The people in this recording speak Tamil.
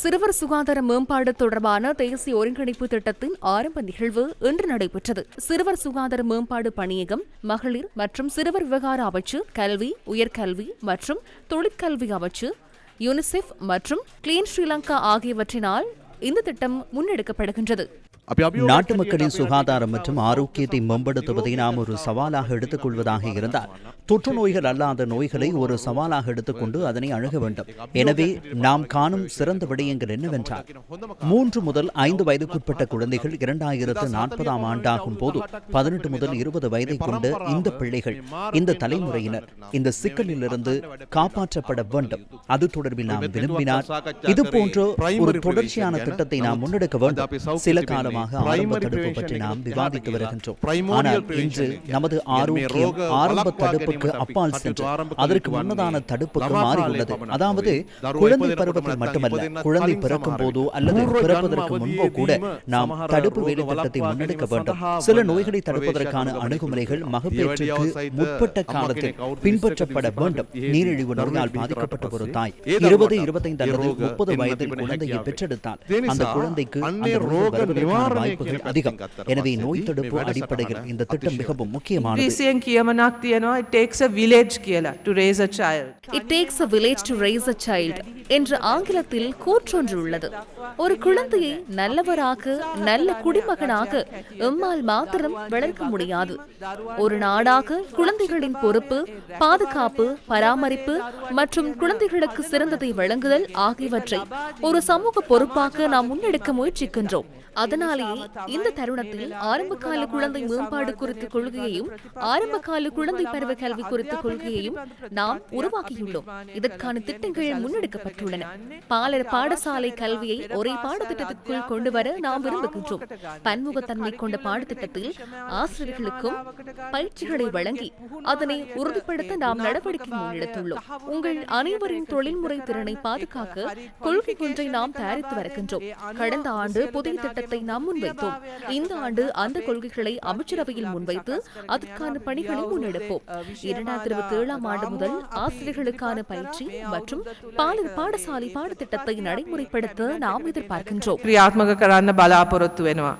சிறுவர் சுகாதார மேம்பாடு தொடர்பான தேசிய ஒருங்கிணைப்பு திட்டத்தின் ஆரம்ப நிகழ்வு இன்று நடைபெற்றது. சிறுவர் சுகாதார மேம்பாடு பணியகம் மகளிர் மற்றும் சிறுவர் விவகார அமைச்சு கல்வி உயர்கல்வி மற்றும் தொழிற்கல்வி அமைச்சு யுனிசெஃப் மற்றும் கிளீன் ஸ்ரீலங்கா ஆகியவற்றினால் இந்த திட்டம் முன்னெடுக்கப்படுகின்றது. நாட்டு மக்களின் சுகாதாரம் மற்றும் ஆரோக்கியத்தை மேம்படுத்துவதை நாம் ஒரு சவாலாக எடுத்துக்கொள்வதாக இருந்தால் தொற்று நோய்கள் அல்லாத நோய்களை ஒரு சவாலாக எடுத்துக்கொண்டு அதனை அணுக வேண்டும். எனவே நாம் காணும் சிறந்த விடயங்கள் என்னவென்றால் மூன்று முதல் ஐந்து வயதுக்குட்பட்ட குழந்தைகள் இரண்டாயிரத்து நாற்பதாம் ஆண்டாகும் போது பதினெட்டு முதல் இருபது வயதை கொண்ட இந்த பிள்ளைகள் இந்த தலைமுறையினர் இந்த சிக்கலிலிருந்து காப்பாற்றப்பட வேண்டும். அது தொடர்பில் நாம் விரும்பினால் இது போன்ற ஒரு தொடர்ச்சியான திட்டத்தை நாம் முன்னெடுக்க வேண்டும். சில காலமாக ஆரம்ப தடுப்பு பற்றி நாம் விவாதித்து வருகின்றோம். ஆனால் இன்று நமது ஆரோக்கியம் ஆரம்ப தடுப்புக்கு அப்பால் சென்று அதற்கு முன்னதான தடுப்புக்கு மாறியுள்ளது. அதாவது குழந்தை பருவத்தில் மட்டுமல்ல குழந்தை பிறக்கும் போதோ அல்லது பிறப்பதற்கு முன்போ கூட நாம் தடுப்பு வேலை திட்டத்தை முன்னெடுக்க வேண்டும். சில நோய்களை தடுப்பதற்கான அணுகுமுறைகள் மகப்பேற்றுக்கு முற்பட்ட காலத்தில் பின்பற்றப்பட வேண்டும். நீரிழிவு நோயால் பாதிக்கப்பட்ட ஒரு தாய். இருபது இருபத்தைந்து அல்லது முப்பது வயதில் குழந்தையை பெற்றெடுத்தால் அந்த குழந்தைக்கு அந்த வருவதற்கான வாய்ப்புகள் அதிகம். எனவே நோய் தடுப்பு அடிப்படையில் இந்த திட்டம் மிகவும் முக்கியமானது. ரேஸ் அ என்ற ஆங்கிலத்தில் கூற்றொன்று உள்ளது. ஒரு குழந்தையை நல்லவராக நல்ல குடிமகனாக எம்மால் மாத்திரம் வளர்க்க முடியாது. ஒரு நாடாக குழந்தைகளின் பொறுப்பு பாதுகாப்பு பராமரிப்பு மற்றும் குழந்தைகளுக்கு சிறந்ததை வழங்குதல் ஆகியவற்றை ஒரு சமூக பொறுப்பாக நாம் முன்னெடுக்க முயற்சிக்கின்றோம். அதனாலேயே இந்த தருணத்தில் ஆரம்பகால குழந்தை மேம்பாடு குறித்த கொள்கையையும் ஆரம்பகால குழந்தை பருவ கல்வி குறித்த கொள்கையையும் நாம் உருவாக்கியுள்ளோம். இதற்கான திட்டங்கள் பெற்றுள்ளன பாலர் பாடசாலை கல்வியை ஒரே பாடத்திட்டத்திற்குள் கொண்டு வர நாம் விரும்புகின்றோம். பன்முகத்தன்மை கொண்ட பாடத்திட்டத்தில் ஆசிரியர்களுக்கும் பயிற்சிகளை வழங்கி அதனை உறுதிப்படுத்த நாம் நடவடிக்கை முன்னெடுத்துள்ளோம். உங்கள் அனைவரின் தொழில்முறை திறனை பாதுகாக்க கொள்கை ஒன்றை நாம் தயாரித்து வருகின்றோம். கடந்த ஆண்டு புதிய திட்டத்தை நாம் முன்வைத்தோம். இந்த ஆண்டு அந்த கொள்கைகளை அமைச்சரவையில் முன்வைத்து அதற்கான பணிகளை முன்னெடுப்போம். இரண்டாயிரத்தி இருபத்தி ஏழாம் ஆண்டு முதல் ஆசிரியர்களுக்கான பயிற்சி மற்றும் பாலர் பாடசாலை பாடத்திட்டத்தை நடைமுறைப்படுத்த நாம் எதிர்பார்க்கின்றோம். கிரியாத்மக கரான பலாபுரத்து வேணுமா